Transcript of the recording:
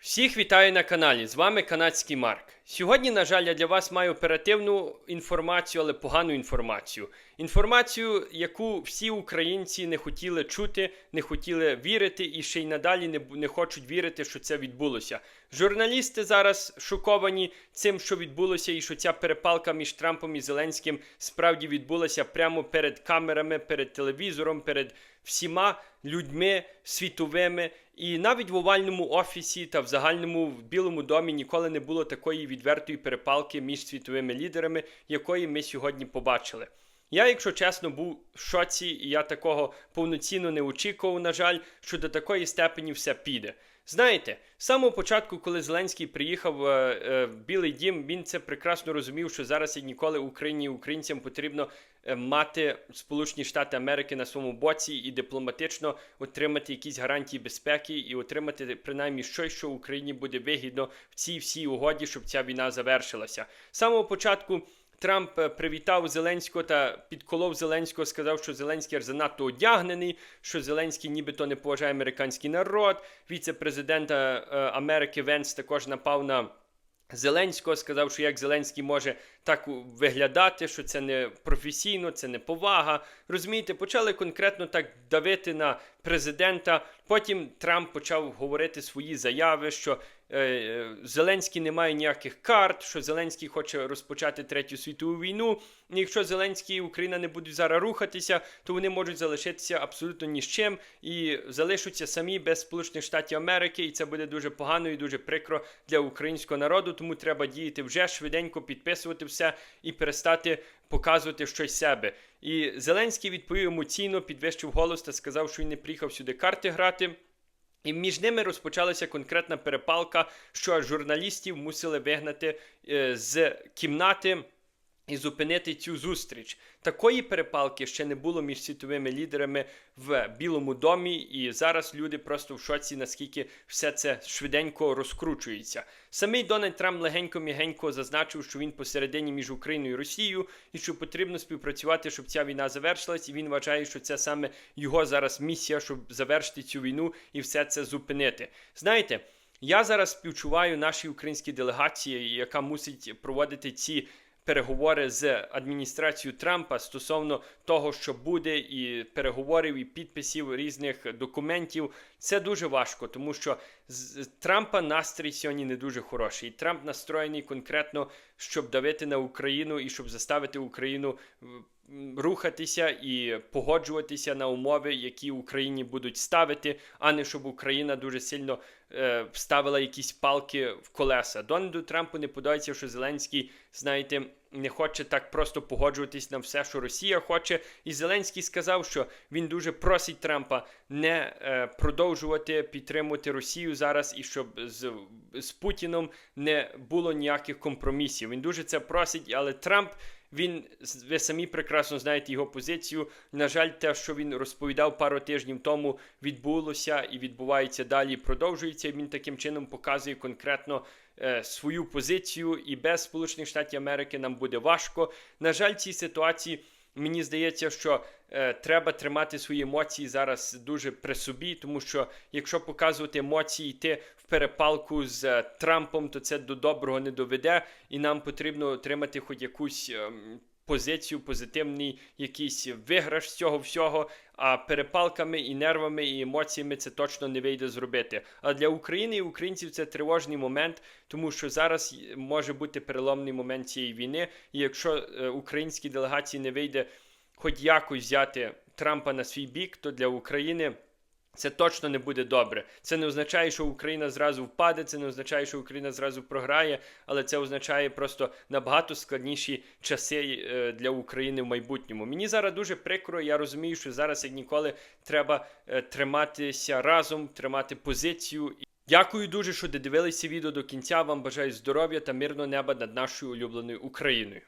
Всіх вітаю на каналі. З вами канадський Марк. Сьогодні, на жаль, я для вас маю оперативну інформацію, але погану інформацію. Інформацію, яку всі українці не хотіли чути, не хотіли вірити і ще й надалі не, не хочуть вірити, що це відбулося. Журналісти зараз шоковані цим, що відбулося, і що ця перепалка між Трампом і Зеленським справді відбулася прямо перед камерами, перед телевізором, перед всіма людьми світовими. І навіть в овальному офісі та в загальному в Білому домі ніколи не було такої відвертої перепалки між світовими лідерами, якої ми сьогодні побачили. Я, якщо чесно, був в шоці, і я такого повноцінно не очікував, на жаль, що до такої степені все піде. Знаєте, з самого початку, коли Зеленський приїхав е, е, в Білий Дім, він це прекрасно розумів, що зараз як ніколи Україні і українцям потрібно е, мати Сполучені Штати Америки на своєму боці і дипломатично отримати якісь гарантії безпеки і отримати принаймні щось, що Україні буде вигідно в цій всій угоді, щоб ця війна завершилася. З самого початку. Трамп е, привітав Зеленського та підколов Зеленського, сказав, що Зеленський занадто одягнений, що Зеленський нібито не поважає американський народ. Віце-президента е, Америки Венс також напав на Зеленського, сказав, що як Зеленський може так виглядати, що це не професійно, це не повага. Розумієте, почали конкретно так давити на президента. Потім Трамп почав говорити свої заяви, що е, е, Зеленський не має ніяких карт, що Зеленський хоче розпочати третю світову війну. Якщо Зеленський і Україна не будуть зараз рухатися, то вони можуть залишитися абсолютно ні з чим і залишаться самі без Сполучених Штатів Америки, і це буде дуже погано і дуже прикро для українського народу. Тому треба діяти вже швиденько, підписувати все і перестати показувати щось себе. І Зеленський відповів емоційно, підвищив голос та сказав, що він не приїхав сюди карти грати. І між ними розпочалася конкретна перепалка, що журналістів мусили вигнати е, з кімнати і зупинити цю зустріч. Такої перепалки ще не було між світовими лідерами в Білому домі, і зараз люди просто в шоці, наскільки все це швиденько розкручується. Самий Дональд Трамп легенько-мігенько зазначив, що він посередині між Україною і Росією, і що потрібно співпрацювати, щоб ця війна завершилась. І він вважає, що це саме його зараз місія, щоб завершити цю війну і все це зупинити. Знаєте. Я зараз співчуваю нашій українській делегації, яка мусить проводити ці переговори з адміністрацією Трампа стосовно того, що буде, і переговорів, і підписів різних документів. Це дуже важко, тому що з Трампа настрій сьогодні не дуже хороший. Трамп настроєний конкретно, щоб давити на Україну і щоб заставити Україну м, рухатися і погоджуватися на умови, які Україні будуть ставити, а не щоб Україна дуже сильно е, вставила якісь палки в колеса. Дональду Трампу не подобається, що Зеленський, знаєте, не хоче так просто погоджуватись на все, що Росія хоче. І Зеленський сказав, що він дуже просить Трампа не е, продовжувати підтримувати Росію зараз і щоб з, з Путіном не було ніяких компромісів. Він дуже це просить, але Трамп. Він ви самі прекрасно знаєте його позицію. На жаль, те, що він розповідав пару тижнів тому, відбулося і відбувається далі. Продовжується. Він таким чином показує конкретно е, свою позицію. І без Сполучених Штатів Америки нам буде важко. На жаль, цій ситуації. Мені здається, що треба тримати свої емоції зараз дуже при собі, тому що якщо показувати емоції, йти в перепалку з е, Трампом, то це до доброго не доведе, і нам потрібно отримати хоч якусь ем, позицію, позитивний якийсь виграш з цього всього. А перепалками і нервами і емоціями це точно не вийде зробити. А для України і українців це тривожний момент, тому що зараз може бути переломний момент цієї війни. І якщо е, українській делегації не вийде хоч якось взяти Трампа на свій бік, то для України. Це точно не буде добре. Це не означає, що Україна зразу впаде, це не означає, що Україна зразу програє, але це означає просто набагато складніші часи е, для України в майбутньому. Мені зараз дуже прикро. Я розумію, що зараз як ніколи треба е, триматися разом, тримати позицію. Дякую дуже, що додивилися відео до кінця. Вам бажаю здоров'я та мирного неба над нашою улюбленою Україною.